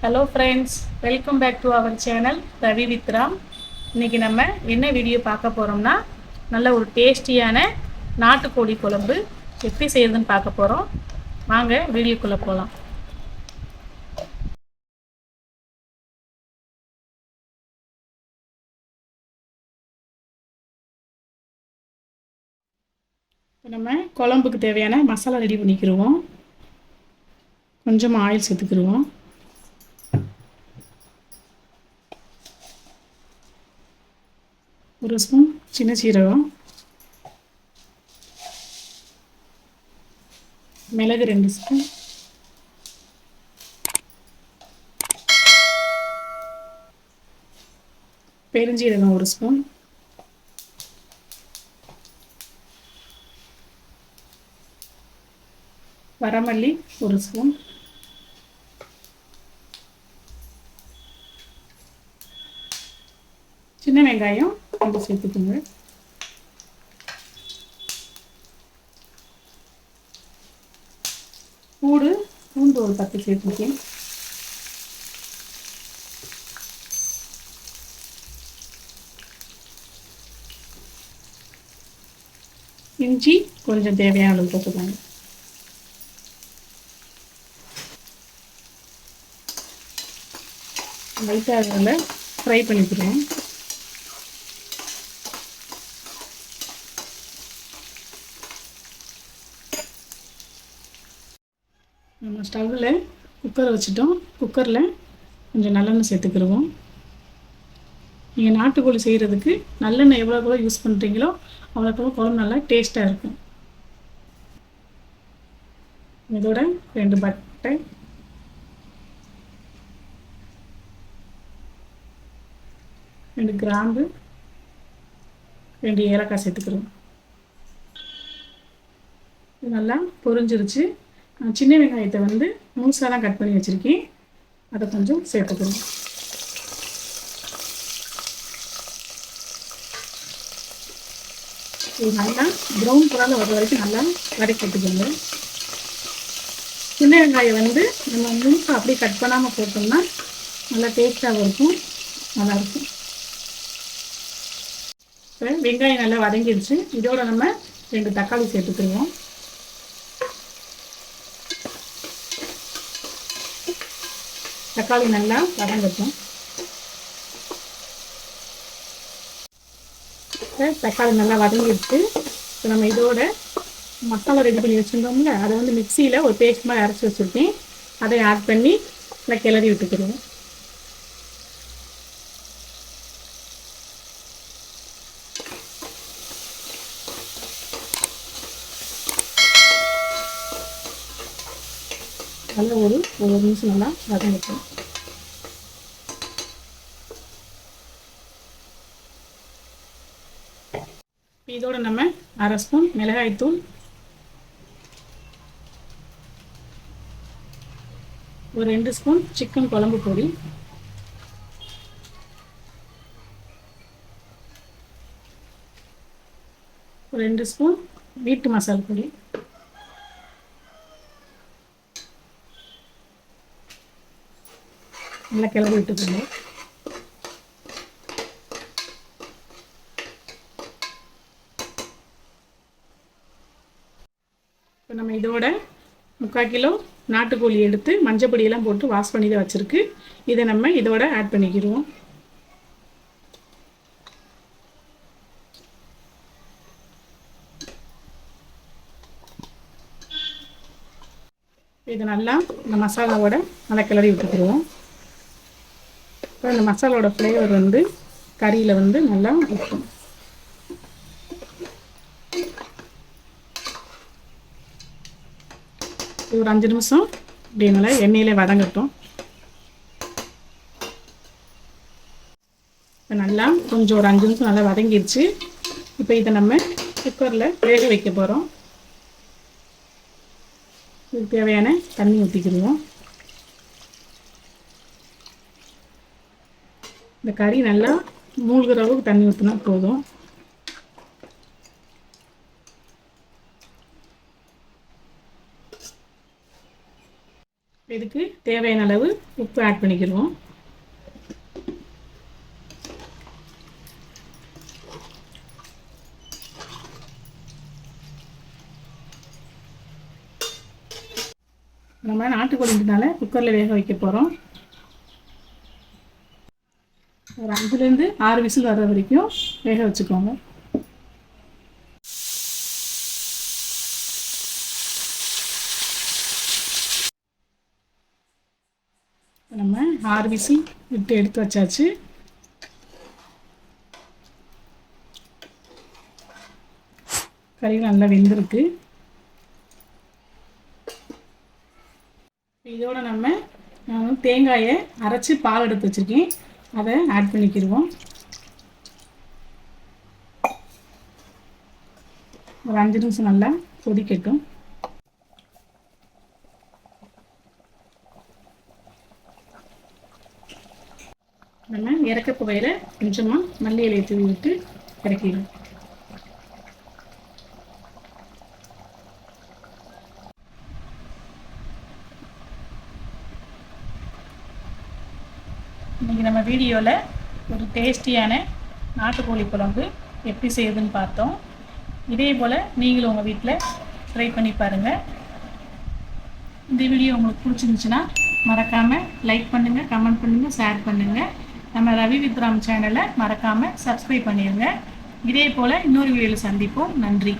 Hello friends welcome back to our channel Ravi Vithram இன்றைக்கி நம்ம என்ன வீடியோ பார்க்க போகிறோம்னா நல்ல ஒரு டேஸ்டியான நாட்டுக்கோழி குழம்பு எப்படி செய்யறதுன்னு பார்க்க போகிறோம் வாங்க வீடியோக்குள்ளே போகலாம் இப்போ நம்ம குழம்புக்கு தேவையான மசாலா ரெடி பண்ணிக்கிடுவோம் கொஞ்சமாக ஆயில் சேர்த்துக்கிடுவோம் ஒரு ஸ்பூன் சின்ன சீரகம் மிளகு ரெண்டு ஸ்பூன். பெருஞ்சீரகம் ஒரு ஸ்பூன். வரமல்லி ஒரு ஸ்பூன். சின்ன வெங்காயம் கொஞ்சம் சேர்த்துக்கோங்க பூடு பூண்டு ஒரு பத்து சேர்த்துக்கேன் இஞ்சி கொஞ்சம் தேவையான அளவு போட்டுக்கோங்க. லைட்டாக அதில் ஃப்ரை பண்ணிக்கிறோம். நம்ம ஸ்டவ்வில் குக்கரை வச்சுட்டோம். குக்கரில் கொஞ்சம் நல்லெண்ணெய் சேர்த்துக்கிடுவோம் நீங்கள் நாட்டுக்கோழி செய்கிறதுக்கு நல்லெண்ணெய் எவ்வளோ எவ்வளோ யூஸ் பண்ணுறீங்களோ அவ்வளோக்கு குழம்பு நல்லா டேஸ்ட்டாக இருக்கும். இதோட ரெண்டு பட்டை. ரெண்டு கிராம்பு. ரெண்டு ஏலக்காய் சேர்த்துக்கிறோம் நல்லா பொரிஞ்சிருச்சு. சின்ன வெங்காயத்தை வந்து முழுசாக தான் கட் பண்ணி வச்சுருக்கேன். அதை கொஞ்சம் சேர்த்துக்கிறேன் இது நல்லா ப்ரௌன் கலரில் வர வரைக்கும் நல்லா வதக்கிட்டுக்கோங்க சின்ன வெங்காயம் வந்து நம்ம முழுசாக அப்படியே கட் பண்ணாமல் போட்டோம்னா நல்லா டேஸ்ட்டாகவும் இருக்கும். நல்லாயிருக்கும். இப்போ வெங்காயம் நல்லா வதங்கிடுச்சு. இதோட நம்ம ரெண்டு தக்காளி சேர்த்துக்கிடுவோம். தக்காளி நல்லா வதங்கட்டும். தக்காளி நல்லா வதங்கிடுச்சு. இப்போ நம்ம இதோட மசாலா ரெடி பண்ணி வச்சுருந்தோம்ல அதை வந்து மிக்சியில் ஒரு பேஸ்ட் மாதிரி அரைச்சி வச்சுருக்கேன். அதை ஆட் பண்ணி நல்லா கிளறி விட்டுக்கிடுவோம். நல்லா ஒரு ஒரு நிமிஷம் நல்லா வதங்கட்டும் இதோட நம்ம அரை ஸ்பூன் மிளகாய்த்தூள் ஒரு ரெண்டு ஸ்பூன் சிக்கன் குழம்பு பொடி ஒரு ரெண்டு ஸ்பூன் வீட்டு மசால் பொடி நல்லா கிளறி விட்டுக்கோங்க. இப்போ நம்ம இதோட முக்கால் கிலோ நாட்டுக்கோழி எடுத்து மஞ்சள் பொடியெல்லாம் போட்டு வாஷ் பண்ணி தான் வச்சுருக்கு. இதை நம்ம இதோட ஆட் பண்ணிக்கிடுவோம் இதை நல்லா இந்த மசாலாவோட நல்லா கிளறி விட்டுக்கிடுவோம் இப்போ இந்த மசாலாவோட ஃப்ளேவர் வந்து கறியில் வந்து நல்லா இருக்கும் ஒரு அஞ்சு நிமிஷம் இப்படி நல்லா எண்ணெயிலே வதங்கட்டும். இப்போ நல்லா கொஞ்சம் ஒரு அஞ்சு நிமிஷம் நல்லா வதங்கிடுச்சு. இப்போ இதை நம்ம குக்கரில் வேக வைக்க போகிறோம் இதுக்கு தேவையான தண்ணி ஊற்றிக்கிடுவோம் இந்த கறி நல்லா மூழ்கிற அளவுக்கு தண்ணி ஊற்றினா போதும். இதுக்கு தேவையான அளவு உப்பு ஆட் பண்ணிக்கிடுவோம். நம்ம நாட்டுக்கோழின்றனால குக்கரில் வேக வைக்க போகிறோம் ஒரு அஞ்சுலேருந்து ஆறு விசில் வர்ற வரைக்கும் வேக வச்சுக்கோங்க. நம்ம ஆறு விசில் விட்டு எடுத்து வச்சாச்சு. கறி நல்லா வெந்திருக்கு. இதோட நம்ம தேங்காயை அரைச்சி பால் எடுத்து வச்சுருக்கேன். அதை ஆட் பண்ணிக்கிடுவோம். ஒரு அஞ்சு நிமிஷம் நல்லா கொதிக்கட்டும். நம்ம இறக்க புகையில் கொஞ்சமாக மல்லி இலையை தூவி விட்டு இறக்கிடுவோம். இன்றைக்கி நம்ம வீடியோவில் ஒரு டேஸ்டியான நாட்டுக்கோழி குழம்பு எப்படி செய்யுதுன்னு பார்த்தோம். இதே போல் நீங்களும் உங்கள் வீட்டில் ட்ரை பண்ணி பாருங்கள் இந்த வீடியோ உங்களுக்கு பிடிச்சிருந்துச்சுன்னா மறக்காமல் லைக் பண்ணுங்கள் கமெண்ட் பண்ணுங்கள் ஷேர் பண்ணுங்கள் நம்ம ரவி வித்ராம் சேனலை மறக்காமல் சப்ஸ்கிரைப் பண்ணிடுங்க இதே போல் இன்னொரு வீடியோவில் சந்திப்போம். நன்றி.